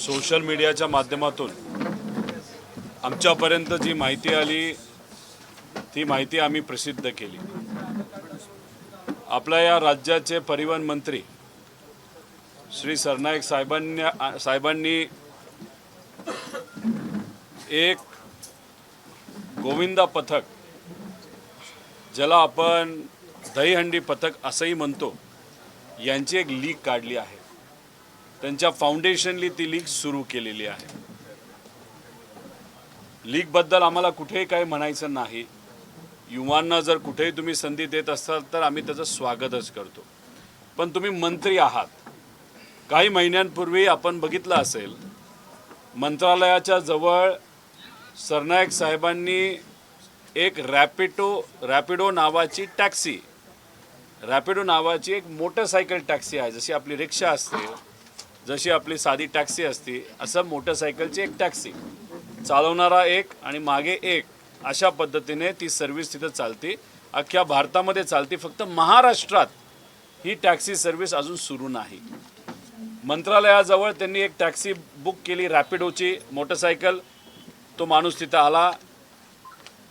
Social मीडियाच्या माध्यमातून आमच्यापर्यंत जी माहिती आली ती माहिती आम्ही प्रसिद्ध केली. आपल्या या राज्याचे परिवहन मंत्री श्री सरनाईक साहेबांनी साहेबांनी एक गोविंदा पथक ज्याला आपण दहीहंडी पथक असंही म्हणतो यांची एक लीग काढली आहे. त्यांच्या फाउंडेशनली ती लीग सुरू केलेली आहे. लीगबद्दल आम्हाला कुठेही काही म्हणायचं नाही. युवांना जर कुठेही तुम्ही संधी देत असाल तर आम्ही त्याचं स्वागतच करतो. पण तुम्ही मंत्री आहात. काही महिन्यांपूर्वी आपण बघितलं असेल मंत्रालयाच्या जवळ सरनायक साहेबांनी एक रॅपिडो रॅपिडो नावाची टॅक्सी रॅपिडो नावाची एक मोटरसायकल टॅक्सी आहे. जशी आपली रिक्षा असते जशी आपली साधी टॅक्सी असते असं मोटरसायकलची एक टॅक्सी. चालवणारा एक आणि मागे एक अशा पद्धतीने ती सर्व्हिस तिथं चालते. अख्ख्या भारतामध्ये चालते फक्त महाराष्ट्रात ही टॅक्सी सर्व्हिस अजून सुरू नाही. मंत्रालयाजवळ त्यांनी एक टॅक्सी बुक केली रॅपिडोची मोटरसायकल. तो माणूस तिथं आला.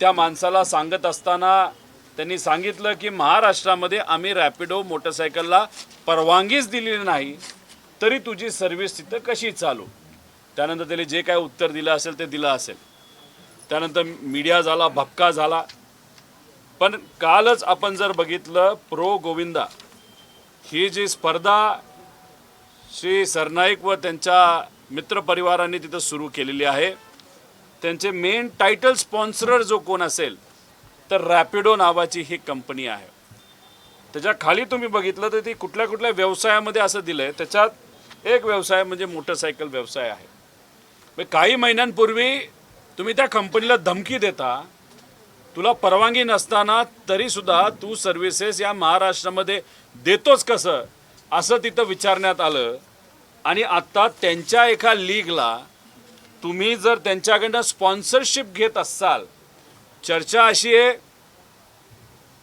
त्या माणसाला सांगत असताना त्यांनी सांगितलं की महाराष्ट्रामध्ये आम्ही रॅपिडो मोटरसायकलला परवानगीच दिलेली नाही. तरी तुझी सर्व्हिस तिथं कशी चालू? त्यानंतर त्याने जे काय उत्तर दिलं असेल ते दिलं असेल. त्यानंतर मीडिया झाला भपका झाला. पण कालच आपण जर बघितलं प्रो गोविंदा ही जी स्पर्धा श्री सरनाईक व त्यांच्या मित्रपरिवारांनी तिथं सुरू केलेली आहे त्यांचे मेन टायटल स्पॉन्सरर जो कोण असेल तर रॅपिडो नावाची ही कंपनी आहे. त्याच्याखाली तुम्ही बघितलं तर ती कुठल्या कुठल्या व्यवसायामध्ये असं दिलं आहे त्याच्यात एक व्यवसाय म्हणजे मोटरसायकल व्यवसाय आहे. काही महिन्यांपूर्वी तुम्ही त्या कंपनीला धमकी देता तुला परवानगी नसताना तरीसुद्धा तू सर्व्हिसेस या महाराष्ट्रामध्ये देतोच कसं असं तिथं विचारण्यात आलं. आणि आत्ता त्यांच्या एका लीगला तुम्ही जर त्यांच्याकडनं स्पॉन्सरशिप घेत असाल चर्चा अशी आहे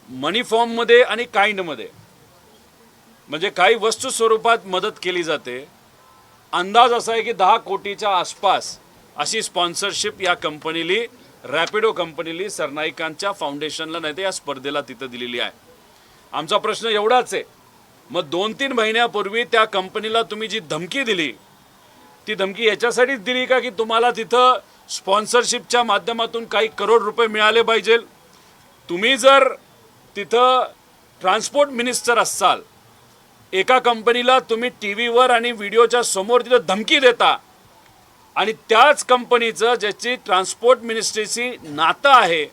मनी फॉर्ममध्ये आणि काइंडमध्ये म्हणजे काही वस्तू स्वरूपात मदत केली जाते. अंदाज असा आहे की दहा कोटीच्या आसपास अशी स्पॉन्सरशिप या कंपनीली रॅपिडो कंपनीली सरनाईकांच्या फाउंडेशनला नाही तर या स्पर्धेला तिथं दिलेली आहे. आमचा प्रश्न एवढाच आहे. मग दोन तीन महिन्यापूर्वी त्या कंपनीला तुम्ही जी धमकी दिली ती धमकी याच्यासाठीच दिली का की तुम्हाला तिथं स्पॉन्सरशिपच्या माध्यमातून काही करोड रुपये मिळाले पाहिजे? तुम्ही जर तिथं ट्रान्सपोर्ट मिनिस्टर असाल एका कंपनीला तुम्ही टी व्हीवर आणि व्हिडिओच्या समोर तिथं धमकी देता. आणि त्याच कंपनीचं ज्याची ट्रान्सपोर्ट मिनिस्ट्रीशी नातं आहे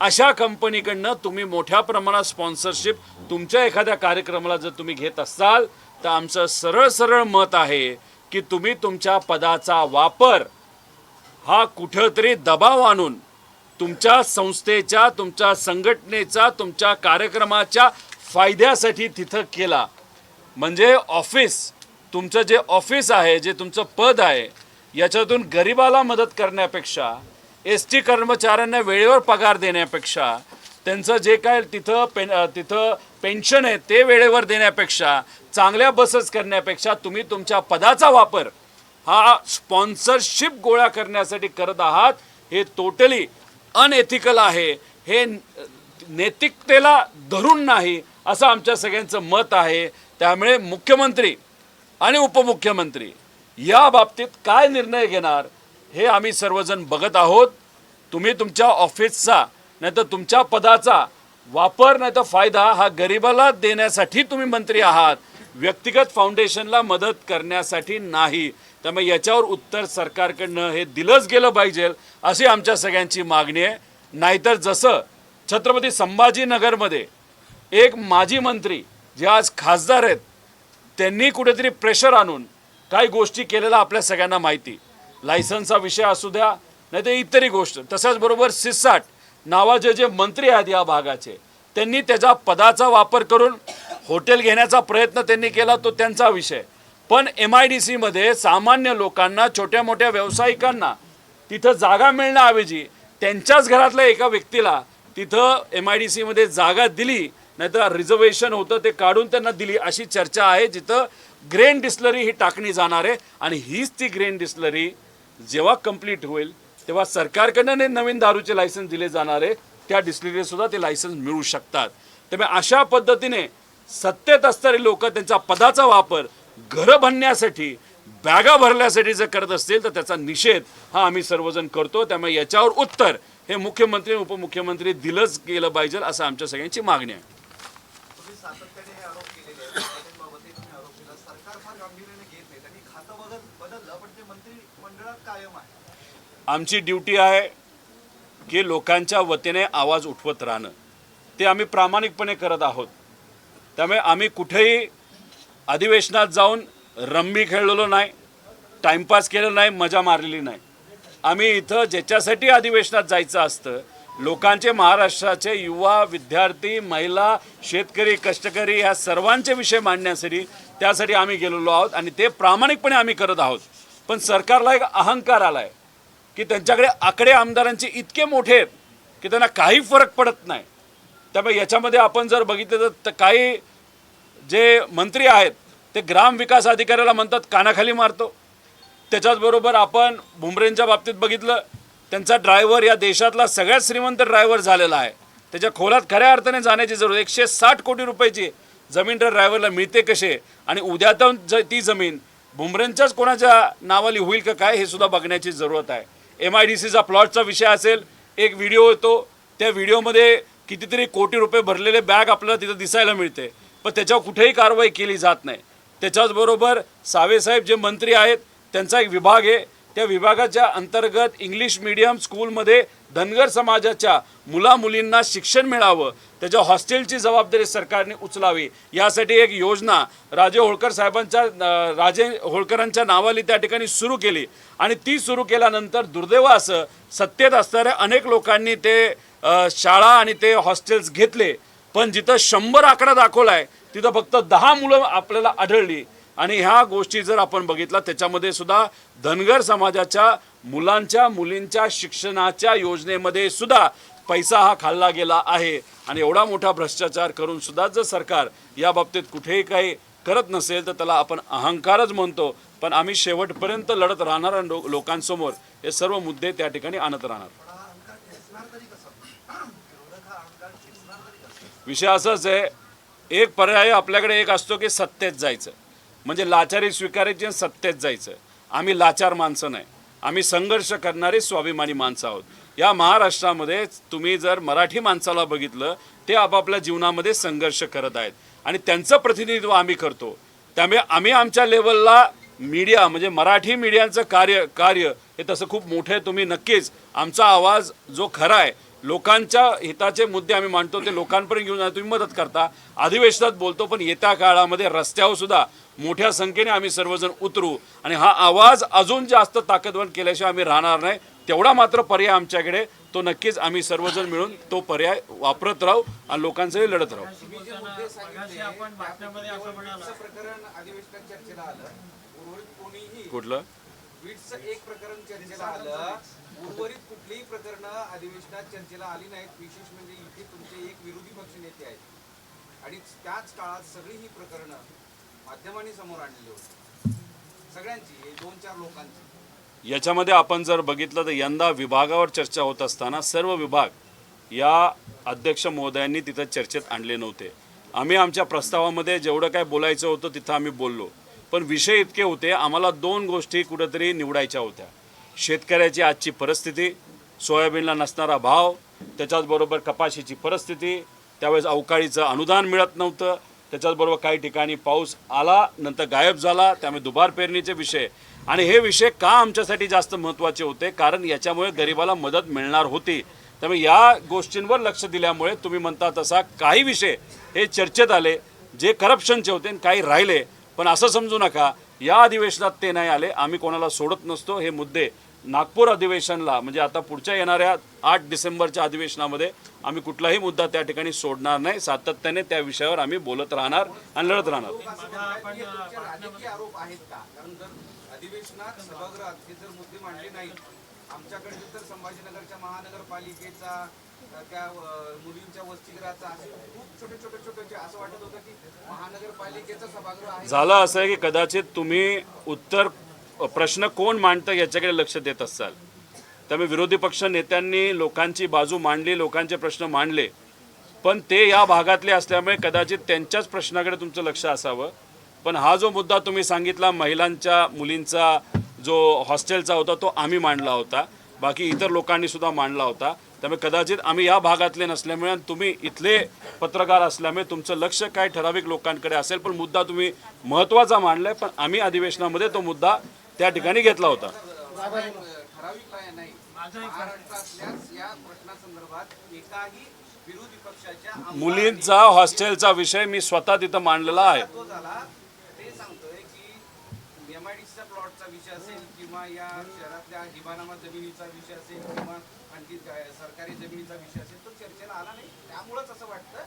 अशा कंपनीकडनं तुम्ही मोठ्या प्रमाणात स्पॉन्सरशिप तुमच्या एखाद्या कार्यक्रमाला जर तुम्ही घेत असाल तर आमचं सरळ सरळ मत आहे की तुम्ही तुमच्या पदाचा वापर हा कुठंतरी दबाव आणून तुमच्या संस्थेच्या तुमच्या संघटनेचा तुमच्या कार्यक्रमाच्या फायद्यासाठी तिथं केला. म्हणजे ऑफिस तुमचं जे ऑफिस आहे जे तुमचं पद आहे याच्यातून गरिबाला मदत करण्यापेक्षा एस टी कर्मचाऱ्यांना वेळेवर पगार देण्यापेक्षा त्यांचं जे काय तिथं पेन तिथं पेन्शन आहे ते वेळेवर देण्यापेक्षा चांगल्या बसेस करण्यापेक्षा तुम्ही तुमच्या पदाचा वापर हा स्पॉन्सरशिप गोळा करण्यासाठी करत आहात हे टोटली अनएथिकल आहे. हे नैतिकतेला धरून नाही असं आमच्या सगळ्यांचं मत आहे. त्यामुळे मुख्यमंत्री आणि उपमुख्यमंत्री या बाबतीत काय निर्णय घेणार हे आम्ही सर्वजण बघत आहोत. तुम्ही तुमच्या ऑफिसचा नाही तर तुमच्या पदाचा वापर नाही तर फायदा हा गरिबाला देण्यासाठी तुम्ही मंत्री आहात. व्यक्तिगत फाउंडेशनला मदत करण्यासाठी नाही. त्यामुळे याच्यावर उत्तर सरकारकडनं हे दिलंच गेलं पाहिजे अशी आमच्या सगळ्यांची मागणी आहे. नाहीतर जसं छत्रपती संभाजीनगरमध्ये एक माजी मंत्री जे आज खासदार आहेत त्यांनी कुठेतरी प्रेशर आणून काही गोष्टी केलेल्या आपल्या सगळ्यांना माहिती. लायसन्सचा विषय असू द्या नाही तर इतरही गोष्ट. तशाच बरोबर सिसाट नावाचे जे मंत्री आहेत या भागाचे त्यांनी त्याच्या पदाचा वापर करून हॉटेल घेण्याचा प्रयत्न त्यांनी केला तो त्यांचा विषय. पण एम आय डी सीमध्ये सामान्य लोकांना छोट्या मोठ्या व्यावसायिकांना तिथं जागा मिळण्याऐवजी त्यांच्याच घरातल्या एका व्यक्तीला तिथं एम आय डी सीमध्ये जागा दिली नाहीतर रिझर्वेशन होतं ते काढून त्यांना दिली अशी चर्चा आहे जिथं ग्रेन डिस्लरी ही टाकणी जाणार आहे. आणि हीच ती ग्रेन डिस्लरी जेव्हा कंप्लीट होईल तेव्हा सरकारकडनं नवीन दारूचे लायसन्स दिले जाणार आहे. त्या डिस्लरीसुद्धा ते लायसन्स मिळू शकतात. त्यामुळे अशा पद्धतीने सत्तेत असणारे लोक त्यांचा पदाचा वापर घरं भरण्यासाठी बॅगा भरण्यासाठी जर करत असतील तर त्याचा निषेध हा आम्ही सर्वजण करतो. त्यामुळे याच्यावर उत्तर हे मुख्यमंत्री उपमुख्यमंत्री दिलंच गेलं पाहिजे असं आमच्या सगळ्यांची मागणी आहे तुम्ही सातत्याने हे आरोप केलेले आहेत बाबतही तुम्ही आरोप केला सरकार फार गांभीर्याने घेत नाही त्यांनी खातं बदल बदललं पण ते मंत्री मंडळात कायम आहे आमची ड्युटी आहे की लोकांच्या वतीने आवाज उठवत राहणं. ते आम्ही प्रामाणिकपणे करत आहोत. त्यामुळे आम्ही कुठेही अधिवेशनात जाऊन रम्मी खेळलेलो नाही टाईमपास केलं नाही मजा मारलेली नाही. आम्ही इथं ज्याच्यासाठी अधिवेशनात जायचं असतं लोकांचे महाराष्ट्राचे युवा विद्यार्थी महिला शेतकरी कष्टकरी ह्या सर्वांचे विषय मांडण्यासाठी त्यासाठी आम्ही गेलेलो आहोत आणि ते प्रामाणिकपणे आम्ही करत आहोत. पण सरकारला एक अहंकार आला आहे की त्यांच्याकडे आकडे आमदारांचे इतके मोठे आहेत की त्यांना काही फरक पडत नाही. त्यामुळे याच्यामध्ये आपण जर बघितलं तर- तर काही जे मंत्री आहेत ते ग्राम विकास अधिकाऱ्याला म्हणतात कानाखाली मारतो. त्याच्याचबरोबर आपण भुमरेंच्या बाबतीत बघितलं त्यांचा ड्रायव्हर या देशातला सगळ्यात श्रीमंत ड्रायव्हर झालेला आहे. त्याच्या खोलात खऱ्या अर्थाने जाण्याची जरूर एकशे साठ कोटी रुपयाची जमीन तर ड्रायव्हरला मिळते कसे? आणि उद्या तर ज- ती जमीन भुमरेंच्याच कोणाच्या नावाली होईल का काय हे सुद्धा बघण्याची जरूरत आहे. एम आय डी सीचा प्लॉटचा विषय असेल एक व्हिडिओ येतो त्या व्हिडिओमध्ये कितीतरी कोटी रुपये भरलेले बॅग आपल्याला तिथं दिसायला मिळते. पण त्याच्यावर कुठेही कारवाई केली जात नाही. त्याच्याचबरोबर सावेसाहेब जे मंत्री आहेत त्यांचा एक विभाग आहे त्या विभागाच्या अंतर्गत इंग्लिश मीडियम स्कूलमध्ये धनगर समाजाच्या मुला मुलींना शिक्षण मिळावं त्याच्या हॉस्टेलची जबाबदारी सरकारने उचलावी यासाठी एक योजना राजे होळकर साहेबांच्या राजे होळकरांच्या नावाली त्या ठिकाणी सुरू केली. आणि ती सुरू केल्यानंतर दुर्दैव असं सत्तेत असणाऱ्या अनेक लोकांनी ते शाळा आणि ते हॉस्टेल्स घेतले. पण जिथं शंभर आकडा दाखवला आहे तिथं फक्त दहा मुलं आपल्याला आढळली. आणि ह्या गोष्टी जर आपण बघितला त्याच्यामध्ये सुद्धा धनगर समाजाच्या मुलांच्या मुलींच्या शिक्षणाच्या योजनेमध्ये सुद्धा पैसा हा खाल्ला गेला आहे. आणि एवढा मोठा भ्रष्टाचार करून सुद्धा जर सरकार या बाबतीत कुठेही काही करत नसेल तर त्याला आपण अहंकारच म्हणतो. पण आम्ही शेवटपर्यंत लढत राहणार लो- लोकांसमोर हे सर्व मुद्दे त्या ठिकाणी आणत राहणार. विषय असाच आहे एक पर्याय आपल्याकडे एक असतो की सत्तेत जायचं. म्हणजे लाचारी स्वीकारायची आणि सत्तेत जायचं. आम्ही लाचार माणसं नाही. आम्ही संघर्ष करणारे स्वाभिमानी माणसं आहोत. या महाराष्ट्रामध्ये तुम्ही जर मराठी माणसाला बघितलं ते आपापल्या जीवनामध्ये संघर्ष करत आहेत. आणि त्यांचं प्रतिनिधित्व आम्ही करतो. त्यामुळे आम्ही आमच्या लेवलला मीडिया म्हणजे मराठी मीडियाचं कार्य कार्य हे तसं खूप मोठं आहे. तुम्ही नक्कीच आमचा आवाज जो खरा आहे लोकांच्या हिताचे मुद्दे आम्ही मांडतो ते लोकांपर्यंत घेऊन तुम्ही मदत करता. अधिवेशनात बोलतो पण येत्या काळामध्ये रस्त्यावर सुद्धा मोठ्या संख्येने आम्ही सर्वजण उतरू आणि हा आवाज अजून जास्त ताकदवर केल्याशिवाय आम्ही राहणार नाही. तेवढा मात्र पर्याय आमच्याकडे. तो नक्कीच आम्ही सर्वजण मिळून तो पर्याय वापरत राहू आणि लोकांचंही लढत राहू. मगाशी आपण बातम्यामध्ये असं म्हणाला प्रकरण अधिवेशनात चर्चेला आलं. उर्वरित कोणीही कुठलं? एक प्रकरण चर्चेला आलं. उर्वरित कुठलीही प्रकरण अधिवेशनात चर्चेला आली नाहीत. विशेष म्हणजे इथे तुमचे एक विरोधी पक्ष नेते आहेत. आणि त्याच काळात सगळी ही प्रकरणं माध्यमांनी समोर आणलेली सगळ्यांची दोन चार लोकांची. याच्यामध्ये आपण जर बघितलं तर यंदा विभागावर चर्चा होत असताना सर्व विभाग या अध्यक्ष महोदयांनी तिथं चर्चेत आणले नव्हते. आम्ही आमच्या प्रस्तावामध्ये जेवढं काय बोलायचं होतं तिथं आम्ही बोललो. पण विषय इतके होते आम्हाला दोन गोष्टी कुठेतरी निवडायच्या होत्या. शेतकऱ्याची आजची परिस्थिती सोयाबीनला नसणारा भाव त्याच्याचबरोबर कपाशीची परिस्थिती त्यावेळेस अवकाळीचं अनुदान मिळत नव्हतं त्याच्याचबरोबर काही ठिकाणी पाऊस आला नंतर गायब झाला त्यामुळे दुबार पेरणीचे विषय. आणि हे विषय का आमच्यासाठी जास्त महत्त्वाचे होते? कारण याच्यामुळे गरिबाला मदत मिळणार होती. त्यामुळे या गोष्टींवर लक्ष दिल्यामुळे तुम्ही म्हणता तसा काही विषय हे चर्चेत आले जे करप्शनचे होते आणि काही राहिले. पण असं समजू नका या अधिवेशनात ते नाही आले आम्ही कोणाला सोडत नसतो हे मुद्दे नागपूर अधिवेशनला म्हणजे आता पुढच्या येणाऱ्या आठ डिसेंबरच्या अधिवेशनामध्ये आम्ही कुठलाही मुद्दा त्या ठिकाणी सोडणार नाही. सातत्याने त्या विषयावर आम्ही बोलत राहणार आणि लढत राहणार. तुमचे राजकीय आरोप आहेत का? कारण जर अधिवेशनात सभागृहात हे जर मुद्दे मांडले नाहीत आमच्याकडे तर संभाजीनगरच्या महानगरपालिकेचा अ, त्या अ, मुलींच्या वसतिगृहाचं असे खूप छोटे छोटे छोटे जे असं वाटत होतं की महानगरपालिकेचं सभागृह आहे. झालं असं आहे की कदाचित तुम्ही उत्तर प्रश्न कोण मांडतं याच्याकडे लक्ष देत असाल. त्यामुळे विरोधी पक्ष नेत्यांनी लोकांची बाजू मांडली लोकांचे प्रश्न मांडले. पण ते या भागातले असल्यामुळे कदाचित त्यांच्याच प्रश्नाकडे तुमचं लक्ष असावं. पण हा जो मुद्दा तुम्ही सांगितला महिलांच्या मुलींचा जो हॉस्टेलचा होता तो आम्ही मांडला होता. बाकी इतर लोकांनी सुद्धा मांडला होता. त्यामुळे कदाचित आम्ही या भागातले नसल्यामुळे आणि तुम्ही इथले पत्रकार असल्यामुळे तुमचं लक्ष काय ठराविक लोकांकडे असेल पण मुद्दा तुम्ही महत्त्वाचा मांडला आहे पण आम्ही अधिवेशनामध्ये तो मुद्दा त्या ठिकाणी घेतला होता. ठराविक नाही या एकाही विरोधी पक्षाच्या मुलींचा हॉस्टेलचा विषय मी स्वतः तिथं मांडलेला आहे. तो झाला ते की प्लॉटचा विषय असेल किंवा या जमिनीचा विषय असेल किंवा आणखी काय सरकारी जमिनीचा विषय असेल तो चर्चेला आला नाही त्यामुळंच असं वाटतं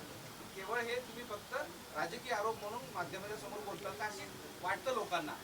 केवळ हे तुम्ही फक्त राजकीय आरोप म्हणून माध्यमाच्या समोर बोलतात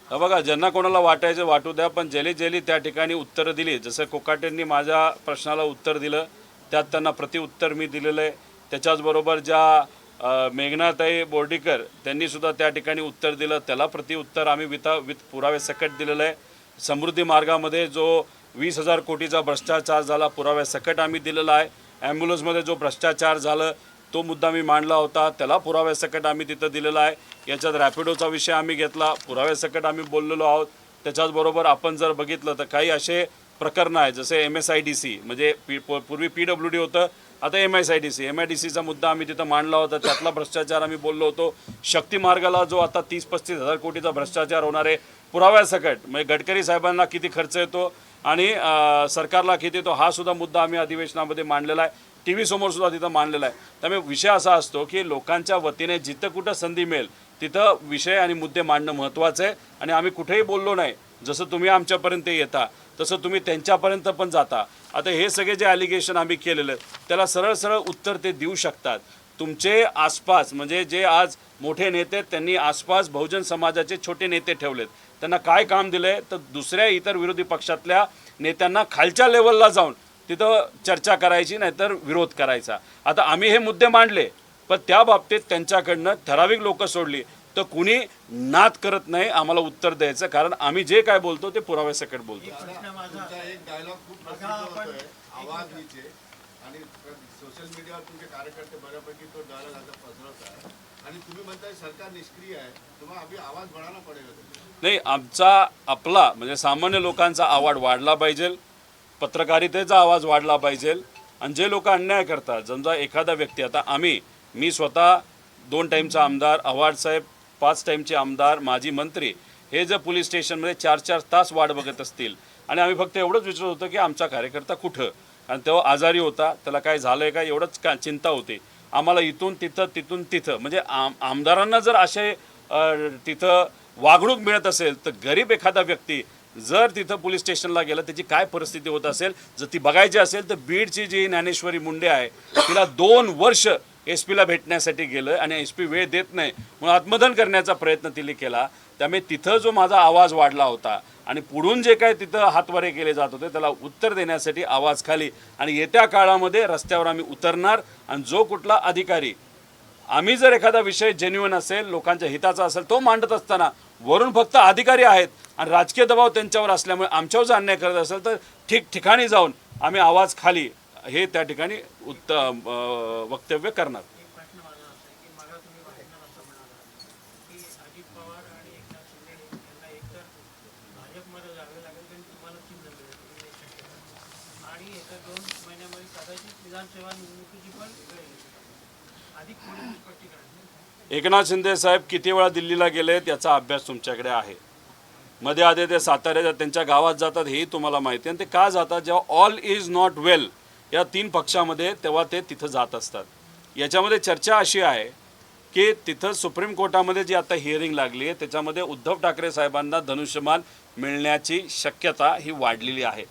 का बघा ज्यांना कोणाला वाटायचं वाटू द्या पण जेली जेली त्या ठिकाणी उत्तरं दिली. जसं कोकाटेंनी माझ्या प्रश्नाला उत्तर दिलं त्यात त्यांना प्रतिउत्तर मी दिलेलं आहे. त्याच्याचबरोबर ज्या मेघनाताई बोर्डीकर त्यांनीसुद्धा त्या ठिकाणी उत्तर दिलं. त्याला प्रतिउत्तर आम्ही विथा विथ पुराव्यासकट दिलेलं आहे. समृद्धी मार्गामध्ये जो वीस हजार कोटीचा भ्रष्टाचार झाला पुराव्यासकट आम्ही दिलेला आहे. ॲम्ब्युलन्समध्ये जो भ्रष्टाचार झालं तो मुद्दा मी मांडला होता. त्याला पुराव्यासकट आम्ही तिथं दिलेला आहे. याच्यात रॅपिडोचा विषय आम्ही घेतला. पुराव्यासकट आम्ही बोललेलो आहोत. त्याच्याचबरोबर आपण जर बघितलं तर काही असे प्रकरणं आहेत जसे M S I D C म्हणजे पी प- पूर्वी पी डब्ल्यू डी होतं. आता M S I D C M I D सीचा मुद्दा आम्ही तिथं मांडला होता. त्यातला भ्रष्टाचार आम्ही बोललो होतो. शक्ती मार्गाला जो आता तीस पस्तीस हजार कोटीचा भ्रष्टाचार होणार आहे पुराव्यासकट म्हणजे गडकरी साहेबांना किती खर्च येतो आणि सरकारला किती येतो हा सुद्धा मुद्दा आम्ही अधिवेशनामध्ये मांडलेला आहे. टी व्हीसमोर सुद्धा तिथं मांडलेला आहे. त्यामुळे विषय असा असतो की लोकांच्या वतीने जिथं कुठं संधी मिळेल तिथं विषय आणि मुद्दे मांडणं महत्त्वाचं आहे. आणि आम्ही कुठेही बोललो नाही जसं तुम्ही आमच्यापर्यंत येता तसं तुम्ही त्यांच्यापर्यंत पण जाता. आता हे सगळे जे ॲलिगेशन आम्ही केलेलं आहे त्याला सरळ सरळ उत्तर ते देऊ शकतात. तुमचे आसपास म्हणजे जे आज मोठे नेते आहेत, त्यांनी आसपास बहुजन समाजाचे छोटे नेते ठेवलेत. त्यांना काय काम दिलं आहे तर दुसऱ्या इतर विरोधी पक्षातल्या नेत्यांना खालच्या लेवलला जाऊन तिथं चर्चा करायची नाहीतर विरोध करायचा. आता आम्ही हे मुद्दे मांडले पण त्या बाबतीत त्यांच्याकडनं ठराविक लोक सोडली. तर कुणी नाद करत नाही आम्हाला उत्तर द्यायचं कारण आम्ही जे काय बोलतो ते पुराव्यासकट बोलतो. प्रश्न माझा तुमचा एक डायलॉग खूप प्रसिद्ध होतोय. आवाज नीचे. आणि सोशल मीडियावर तुमचे कार्यकर्ते बऱ्यापैकी तो डायलॉग आता पसरवत आहे आणि तुम्ही म्हणताय सरकार निष्क्रिय आहे. तुम्हाला अभी आवाज बढ़ाना पडेगा नाही आमचा आपला म्हणजे सामान्य लोकांचा आवाज वाढला पाहिजे. पत्रकारितेचा आवाज वाढला पाहिजे आणि जे लोक अन्याय करतात समजा एखादा व्यक्ती आता आम्ही मी स्वतः दोन टाईमचा आमदार आव्हाड साहेब पाच टाईमचे आमदार माजी मंत्री हे जर पोलीस स्टेशनमध्ये चार चार तास वाट बघत असतील आणि आम्ही फक्त एवढंच विचारत होतो की आमचा कार्यकर्ता कुठं? आणि तेव्हा आजारी होता त्याला काय झालं आहे का? एवढंच का चिंता होती. आम्हाला इथून तिथं तिथून तिथं म्हणजे आम आमदारांना जर असे तिथं वागणूक मिळत असेल तर गरीब एखादा व्यक्ती जर तिथं पोलीस स्टेशनला गेलं त्याची काय परिस्थिती होत असेल जर ती बघायची असेल तर बीडची जी ज्ञानेश्वरी मुंडे आहे तिला दोन वर्ष एस पीला भेटण्यासाठी गेलं आणि एस पी वेळ देत नाही. म्हणून आत्मदन करण्याचा प्रयत्न तिने केला. त्यामुळे तिथं जो माझा आवाज वाढला होता आणि पुढून जे काय तिथं हातवारे केले जात होते त्याला उत्तर देण्यासाठी आवाज खाली. आणि येत्या काळामध्ये रस्त्यावर आम्ही उतरणार आणि जो कुठला अधिकारी आम्ही जर एखादा विषय जेन्युअन असेल लोकांच्या हिताचा असेल तो मांडत असताना वरून फक्त अधिकारी आहेत आणि राजकीय दबाव त्यांच्यावर असल्यामुळे आमच्यावर जर अन्याय करत असेल तर ठिकठिकाणी जाऊन आम्ही आवाज खाली हे त्या ठिकाणी उत्त वक्तव्य करणार. एक एकनाथ शिंदे साहेब किती वेळा दिल्लीला गेले याचा अभ्यास तुमच्याकडे आहे. मध्ये आधी ते साताऱ्याच्या त्यांच्या गावात जातात हेही तुम्हाला माहिती आहे. आणि ते का जातात? जेव्हा ऑल इज नॉट वेल या तीन पक्षामध्ये तेव्हा ते तिथं जात असतात. याच्यामध्ये चर्चा अशी आहे की तिथं सुप्रीम कोर्टामध्ये जी आता हिअरिंग लागली आहे त्याच्यामध्ये उद्धव ठाकरे साहेबांना धनुष्यमान मिळण्याची शक्यता ही वाढलेली आहे.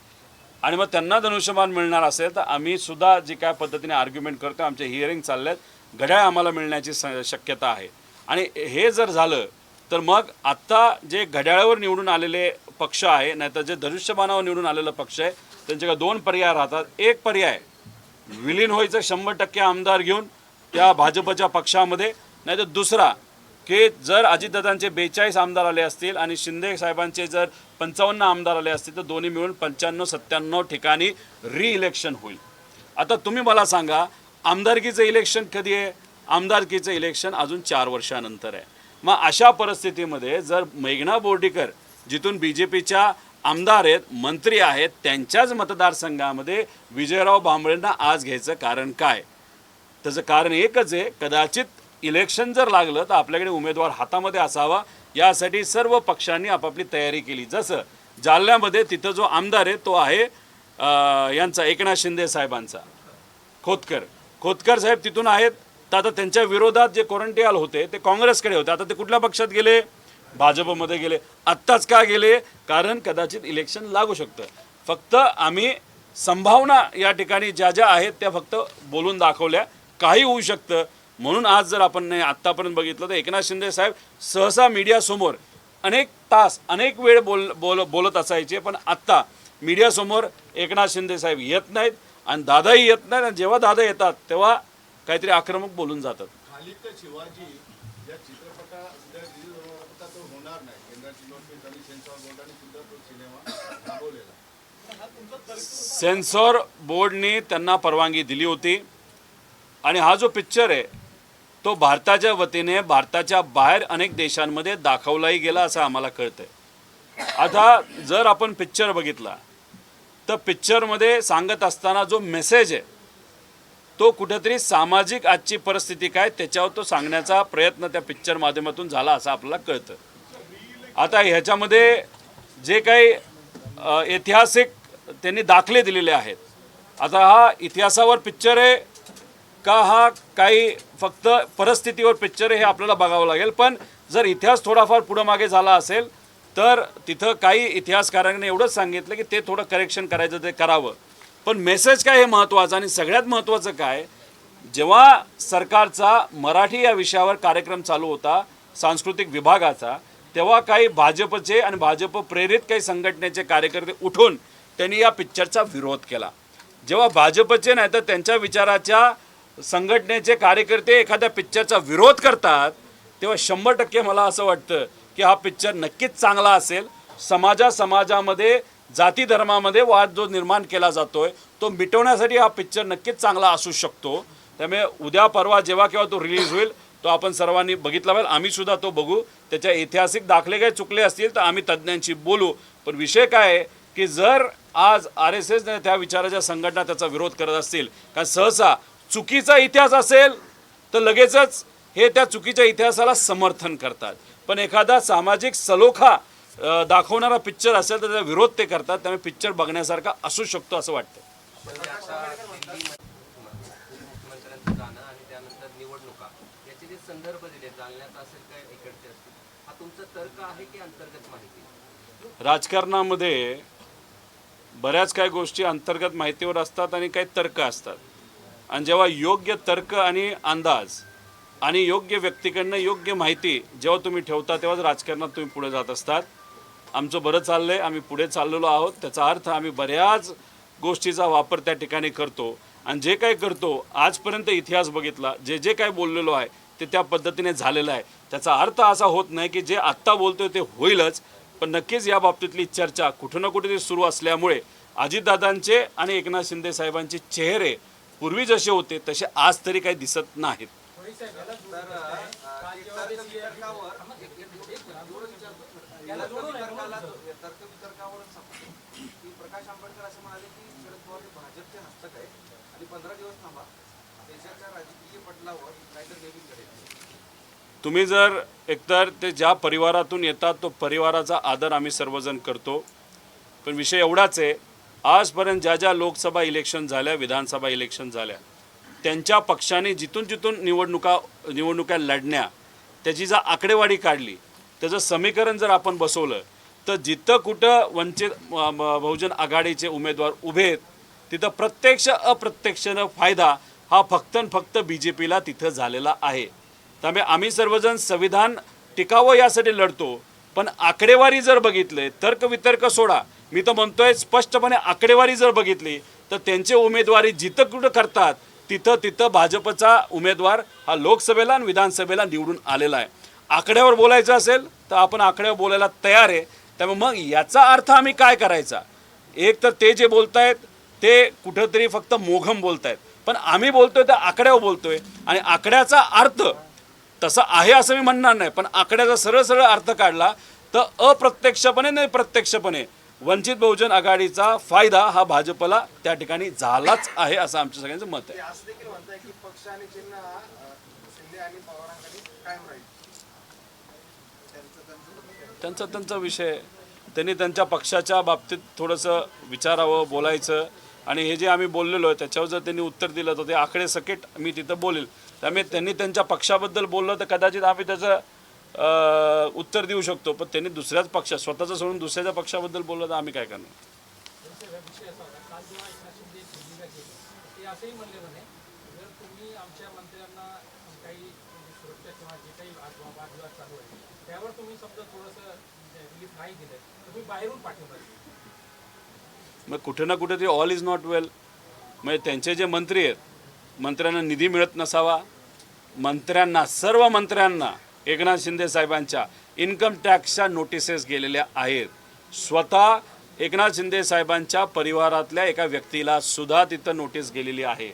आणि मग त्यांना धनुष्यमान मिळणार असेल तर आम्ही सुद्धा जी काय पद्धतीने आर्ग्युमेंट करतो आमचे हिअरिंग चालले आहेत घड्याळ आम्हाला मिळण्याची स- शक्यता आहे. आणि हे जर झालं तर मग आत्ता जे घड्याळावर निवडून आलेले पक्ष आहे नाहीतर जे धनुष्यबाणावर निवडून आलेला पक्ष आहे त्यांच्याकडे दोन पर्याय राहतात. एक पर्याय विलीन व्हायचं शंभर टक्के आमदार घेऊन त्या भाजपच्या पक्षामध्ये नाही तर दुसरा की जर अजितदादांचे बेचाळीस आमदार आले असतील आणि शिंदे साहेबांचे जर पंचावन्न आमदार आले असतील तर दोन्ही मिळून पंच्याण्णव सत्त्याण्णव ठिकाणी री इलेक्शन होईल. आता तुम्ही मला सांगा आमदारकीचं इलेक्शन कधी आहे? आमदारकीचं इलेक्शन अजून चार वर्षानंतर आहे. मग अशा परिस्थितीमध्ये जर मेघना बोर्डीकर जिथून बी जे पीच्या आमदार आहेत मंत्री आहेत त्यांच्याच मतदारसंघामध्ये विजयराव भांबळेंना आज घ्यायचं कारण काय? त्याचं कारण एकच आहे कदाचित इलेक्शन जर लागलं तर आपल्याकडे उमेदवार हातामध्ये असावा. यासाठी सर्व पक्षांनी आपापली तयारी केली. जसं जालन्यामध्ये तिथं जो आमदार आहे तो आहे यांचा एकनाथ शिंदे साहेबांचा खोतकर. खोतकर साहेब तिथून आहेत. तर आता त्यांच्या विरोधात जे कोरंटियाल होते ते काँग्रेसकडे होते. आता ते कुठल्या पक्षात गेले? भाजपमध्ये गेले. आत्ताच का गेले? कारण कदाचित इलेक्शन लागू शकतं. फक्त आम्ही संभावना या ठिकाणी ज्या ज्या आहेत त्या फक्त बोलून दाखवल्या. काही होऊ शकतं. म्हणून आज जर आपण नाही आत्तापर्यंत बघितलं तर एकनाथ शिंदे साहेब सहसा मीडियासमोर अनेक तास अनेक वेळ बोल बोल बोलत असायचे. पण आत्ता मीडियासमोर एकनाथ शिंदे साहेब येत नाहीत. आणि दादाही येत नाहीत आणि जेव्हा दादा येतात तेव्हा काहीतरी आक्रमक बोलून जातात. नाही. सेन्सॉर बोर्डाने त्यांना परवानगी दिली होती. आणि हा जो पिक्चर आहे तो भारताच्या वतीने भारताच्या बाहेर अनेक देशांमध्ये दाखवलाही गेला असं आम्हाला कळतंय. आता जर आपण पिक्चर बघितला तर पिक्चरमध्ये सांगत असताना जो मेसेज आहे तो कुठेतरी सामाजिक आजची परिस्थिती काय त्याच्यावर तो सांगण्याचा प्रयत्न त्या पिक्चर माध्यमातून झाला असं आपल्याला कळतं. आता ह्याच्यामध्ये जे काही ऐतिहासिक त्यांनी दाखले दिलेले आहेत. आता हा इतिहासावर पिक्चर आहे का हा काही फक्त परिस्थितीवर पिक्चर आहे हे आपल्याला बघावं लागेल. पण जर इतिहास थोडाफार पुढं मागे झाला असेल तर तिथं काही इतिहासकारांनी एवढंच सांगितलं की ते थोडं करेक्शन करायचं ते करावं. पण मेसेज काय हे महत्त्वाचं आणि सगळ्यात महत्त्वाचं काय जेव्हा सरकारचा मराठी या विषयावर कार्यक्रम चालू होता सांस्कृतिक विभागाचा तेव्हा काही भाजपचे आणि भाजप प्रेरित काही संघटनेचे कार्यकर्ते उठून त्यांनी या पिक्चरचा विरोध केला. जेव्हा भाजपचे नाही तर त्यांच्या विचाराच्या संघटनेचे कार्यकर्ते एखाद्या पिक्चरचा विरोध करतात तेव्हा शंभर टक्के मला असं वाटतं की हा पिक्चर नक्कीच चांगला असेल. समाजा समाजामध्ये जाती धर्मामध्ये वाद जो निर्माण केला जातोय तो मिटवण्यासाठी हा पिक्चर नक्कीच चांगला असू शकतो. त्यामुळे उद्या परवा जेव्हा केव्हा तो रिलीज होईल तो आपण सर्वांनी बघितला पाहिजे. आम्ही सुद्धा तो बघू. त्याच्या ऐतिहासिक दाखले काही चुकले असतील तर आम्ही तज्ज्ञांशी बोलू. पण विषय काय आहे की जर आज आर एस एसने त्या विचाराच्या संघटना त्याचा विरोध करत असतील कारण सहसा चुकीचा इतिहास असेल तर लगेचच हे त्या चुकीच्या इतिहासाला समर्थन करतात. पण एखादा सामाजिक सलोखा दाखवणारा पिक्चर असेल तर त्याचा विरोध ते करतात त्यामुळे पिक्चर बघण्यासारखा असू शकतो असं वाटतं. राजकारणामध्ये बऱ्याच काही गोष्टी अंतर्गत माहितीवर असतात आणि काही तर्क असतात. आणि जेव्हा योग्य तर्क आणि अंदाज आणि योग्य व्यक्तीकडनं योग्य माहिती जेव्हा तुम्ही ठेवता तेव्हाच राजकारणात तुम्ही पुढे जात असतात. आमचं बरं चाललं आहे आम्ही पुढे चाललेलो आहोत. त्याचा अर्थ आम्ही बऱ्याच गोष्टीचा वापर त्या ठिकाणी करतो. आणि जे काही करतो आजपर्यंत इतिहास बघितला जे जे काय बोललेलो आहे ते त्या पद्धतीने झालेलं आहे. त्याचा अर्थ असा होत नाही की जे आत्ता बोलतोय ते होईलच पण नक्कीच या बाबतीतली चर्चा कुठं ना कुठेतरी सुरू असल्यामुळे अजितदादांचे आणि एकनाथ शिंदे साहेबांचे चेहरे पूर्वी जसे होते तसे आज तरी काही दिसत नाहीत. की प्रकाश आंबेडकर असं म्हणाले की शरद पवार हे भाजपचे हस्तक आहे आणि पंधरा दिवस थांबा देशाच्या राजकीय पटलावर काहीतरी नवीन घडेल तुम्ही जर एकतर ते ज्या परिवारातून येतात तो परिवाराचा आदर आम्ही सर्वजण करतो. पण विषय एवढाच आहे आजपर्यंत ज्या ज्या लोकसभा इलेक्शन झाल्या विधानसभा इलेक्शन झाल्या त्यांच्या पक्षाने जिथून जिथून निवडणुका निवडणुका लढण्या त्याची जर आकडेवारी काढली त्याचं समीकरण जर आपण बसवलं तर जिथं कुठं वंचित म- बहुजन आघाडीचे उमेदवार उभे आहेत तिथं प्रत्यक्ष अप्रत्यक्षनं फायदा हा फक्त आणि फक्त बी जे पीला तिथं झालेला आहे. त्यामुळे आम्ही सर्वजण संविधान टिकावं यासाठी लढतो पण आकडेवारी जर बघितले तर्कवितर्क सोडा. मी तर म्हणतोय स्पष्टपणे आकडेवारी जर बघितली तर त्यांचे उमेदवारी जिथं कुठं करतात तिथं तिथं भाजपचा उमेदवार हा लोकसभेला आणि विधानसभेला निवडून आलेला आहे. आकड्यावर बोलायचं असेल तर आपण आकड्यावर बोलायला तयार आहे. त्यामुळे मग याचा अर्थ आम्ही काय करायचा? एक तर ते जे बोलतायत ते कुठंतरी फक्त मोघम बोलतायत. पण आम्ही बोलतोय त्या आकड्यावर बोलतोय. आणि आकड्याचा अर्थ तसं आहे असं मी म्हणणार नाही. पण आकड्याचा सरळ सरळ अर्थ काढला तर अप्रत्यक्षपणे नाही प्रत्यक्षपणे वंचित बहुजन आघाडीचा फायदा हा भाजपला त्या ठिकाणी झालाच आहे असं आमच्या सगळ्यांचं मत आहे. त्यांचं त्यांचं विषय. त्यांनी त्यांच्या पक्षाच्या बाबतीत थोडंसं विचारावं बोलायचं. आणि हे जे आम्ही बोललेलो आहे त्याच्यावर जर त्यांनी उत्तर दिलं तर ते आकडे सकट मी तिथं बोलेल. त्यामुळे त्यांनी त्यांच्या पक्षाबद्दल बोललं तर कदाचित आम्ही त्याचं उत्तर देऊ शकतो पण त्यांनी दुसऱ्याच पक्षा स्वतःचं सोडून दुसऱ्याच्या पक्षाबद्दल बोललं तर आम्ही काय करणार? म्हणजे सुरक्षा किंवा जे काही वाद- वादविवाद चालू आहे त्यावर तुम्ही समजा थोडंसं रिलीफ नाही दिलं तर तुम्ही बाहेरून पाठवणार मग कुठे ना कुठेतरी ऑल इज नॉट वेल म्हणजे त्यांचे जे मंत्री आहेत मंत्र्यांना निधी मिळत नसावा मंत्र्यांना सर्व मंत्र्यांना एकनाथ शिंदे साहेबांच्या इन्कम टॅक्सच्या नोटिसेस गेलेल्या आहेत. स्वतः एकनाथ शिंदे साहेबांच्या परिवारातल्या एका व्यक्तीला सुद्धा तिथं नोटीस गेलेली आहे.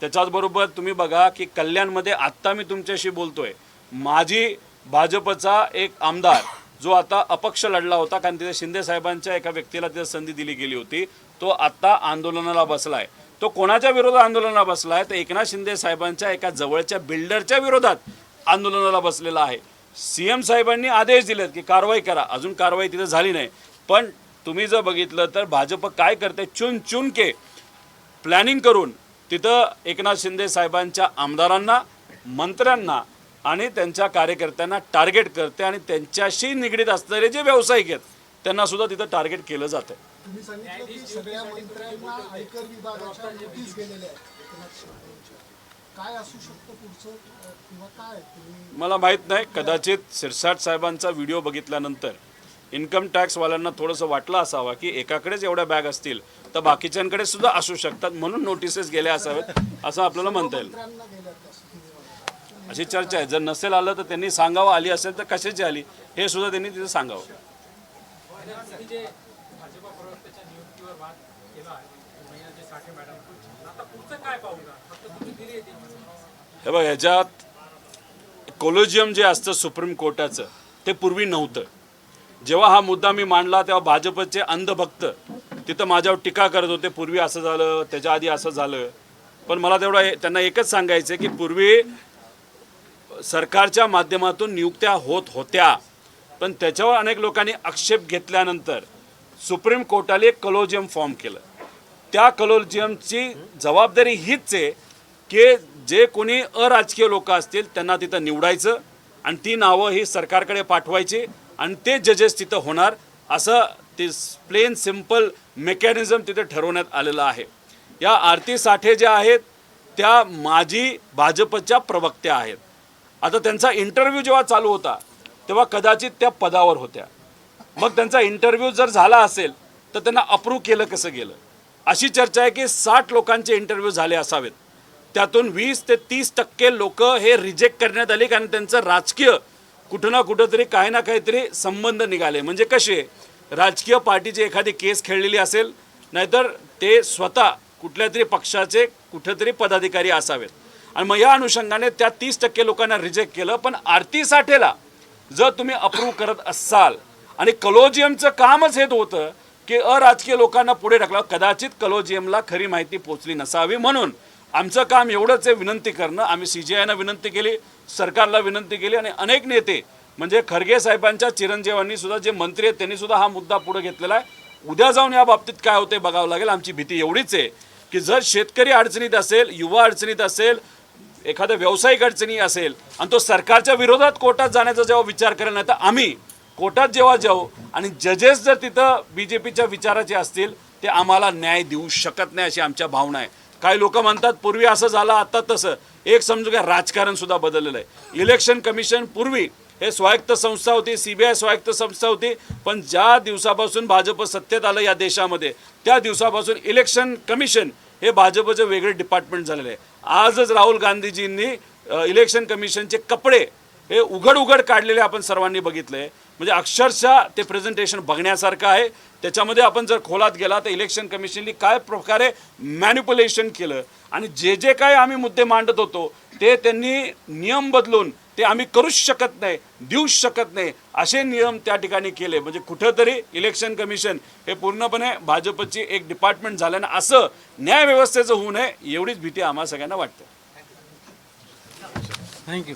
त्याच्याचबरोबर तुम्ही बघा की कल्याणमध्ये आत्ता मी तुमच्याशी बोलतोय. माजी भाजपचा एक आमदार जो आता अपक्ष लढला होता कारण तिथे शिंदे साहेबांच्या एका व्यक्तीला तिथे संधी दिली गेली होती तो आत्ता आंदोलनाला बसलाय. तो कोणाच्या विरोधात आंदोलनाला बसलाय? तर एकनाथ शिंदे साहेबांच्या एका जवळच्या बिल्डरच्या विरोधात आंदोलनाला बसलेला आहे. सी एम साहेबांनी आदेश दिलेत की कारवाई करा. अजून कारवाई तिथे झाली नाही. पण तुम्ही जर बघितलं तर भाजप काय करते चुन चुन के प्लॅनिंग करून तिथं एकनाथ शिंदे साहेबांच्या आमदारांना मंत्र्यांना आणि त्यांच्या कार्यकर्त्यांना टार्गेट करते आणि त्यांच्याशी निगडीत असणारे जे व्यावसायिक आहेत त्यांना सुद्धा तिथं टार्गेट केलं जातं तुम्ही सांगितलं की सगळ्या मंत्र्यांना आयकर विभागाच्या नोटीस गेलेल्या आहेत. काय असू शकतं पुढचं? अ, किंवा काय? तुम्ही मला माहीत नाही. कदाचित सिरसाट साहेबांचा व्हिडिओ बघितल्यानंतर इन्कम टॅक्सवाल्यांना थोडंसं वाटलं असावा की एकाकडेच एवढ्या बॅग असतील तर बाकीच्यांकडे सुद्धा असू शकतात म्हणून नोटिसेस गेल्या असाव्यात असं आपल्याला म्हणता येईल. अशी चर्चा आहे. जर नसेल आलं तर त्यांनी सांगावं आली असेल तर कशाची आली? हे सुद्धा त्यांनी तिथे सांगावं. तुम्ही जे भाजपा प्रवक्त्याच्या नियुक्तीवर वाद केला आहे महिन्याचे साठे मॅडम आता पुढचं काय पाहू? हे बघ ह्याच्यात कोलोजियम जे असतं सुप्रीम कोर्टाचं ते पूर्वी नव्हतं. जेव्हा हा मुद्दा मी मांडला तेव्हा भाजपचे अंधभक्त तिथं माझ्यावर टीका करत होते पूर्वी असं झालं त्याच्या आधी असं झालं. पण मला तेवढं त्यांना एकच सांगायचं की पूर्वी सरकारच्या माध्यमातून नियुक्त्या होत होत्या. पण त्याच्यावर अनेक लोकांनी आक्षेप घेतल्यानंतर सुप्रीम कोर्टाने एक कलोजियम फॉर्म केलं. त्या कलोजियमची जबाबदारी हीच आहे की जे कोणी अराजकीय लोक असतील त्यांना तिथं निवडायचं आणि ती नावं ही सरकारकडे पाठवायची आणि ते जजेस तिथं होणार असं ते प्लेन सिंपल मेकॅनिझम तिथे ठरवण्यात आलेलं आहे. या आरती साठे ज्या आहेत त्या माजी भाजपच्या प्रवक्त्या आहेत. आता त्यांचा इंटरव्ह्यू जेव्हा चालू होता तेव्हा कदाचित त्या पदावर होत्या. मग त्यांचा इंटरव्ह्यू जर झाला असेल तर त्यांना अप्रूव्ह केलं कसं गेलं? अशी चर्चा आहे की साठ लोकांचे इंटरव्ह्यू झाले असावेत. त्यातून वीस ते तीस टक्के लोक हे रिजेक्ट करण्यात आले कारण त्यांचं राजकीय कुठं ना कुठंतरी काही ना काहीतरी संबंध निघाले. म्हणजे कसे? राजकीय पार्टीची एखादी केस खेळलेली असेल नाहीतर ते स्वतः कुठल्या तरी पक्षाचे कुठेतरी पदाधिकारी असावेत. आणि मग या अनुषंगाने त्या तीस टक्के लोकांना रिजेक्ट केलं पण आरती साठेला जर तुम्ही अप्रूव्ह करत असाल आणि कलोजियमचं कामच हे होतं की अराजकीय लोकांना पुढे ढकला कदाचित कलोजियमला खरी माहिती पोचली नसावी म्हणून. आमचं काम एवढंच आहे विनंती करणं. आम्ही सी जी आयनं विनंती केली सरकारला विनंती केली आणि अनेक नेते म्हणजे खरगे साहेबांच्या चिरंजीवांनी सुद्धा जे मंत्री आहेत त्यांनी सुद्धा हा मुद्दा पुढे घेतलेला आहे. उद्या जाऊन या बाबतीत काय होते बघावं लागेल. आमची भीती एवढीच आहे की जर शेतकरी अडचणीत असेल युवा अडचणीत असेल एखादा व्यावसायिक अडचणी असेल आणि तो सरकारच्या विरोधात कोर्टात जाण्याचा जेव्हा विचार करेल नाही तर आम्ही कोर्टात जेव्हा जाऊ आणि जजेस जर तिथं बी जे पीच्या विचाराचे असतील ते आम्हाला न्याय देऊ शकत नाही अशी आमच्या भावना आहे. काही लोक म्हणतात पूर्वी असं झालं आता तसं. एक समजू घ्या राजकारण सुद्धा बदललेलं आहे. इलेक्शन कमिशन पूर्वी हे स्वायत्त संस्था होती सी बी आय स्वायत्त संस्था होती पण ज्या दिवसापासून भाजप सत्तेत आलं या देशामध्ये त्या दिवसापासून इलेक्शन कमिशन हे भाजपचं वेगळे डिपार्टमेंट झालेलं आहे. आजच राहुल गांधीजींनी इलेक्शन कमिशनचे कपडे हे उघड उघड काढलेले आपण सर्वांनी बघितले. म्हणजे अक्षरशः ते प्रेझेंटेशन बघण्यासारखं आहे. त्याच्यामध्ये आपण जर खोलात गेला तर इलेक्शन कमिशननी काय प्रकारे मॅन्युप्युलेशन केलं आणि जे जे काय आम्ही मुद्दे मांडत होतो ते त्यांनी नियम बदलून ते आम्ही करूच शकत नाही देऊच शकत नाही असे नियम त्या ठिकाणी केले. म्हणजे कुठंतरी इलेक्शन कमिशन हे पूर्णपणे भाजपची एक डिपार्टमेंट झाल्यानं असं न्यायव्यवस्थेचं होऊ नये एवढीच भीती आम्हा सगळ्यांना वाटते. थँक्यू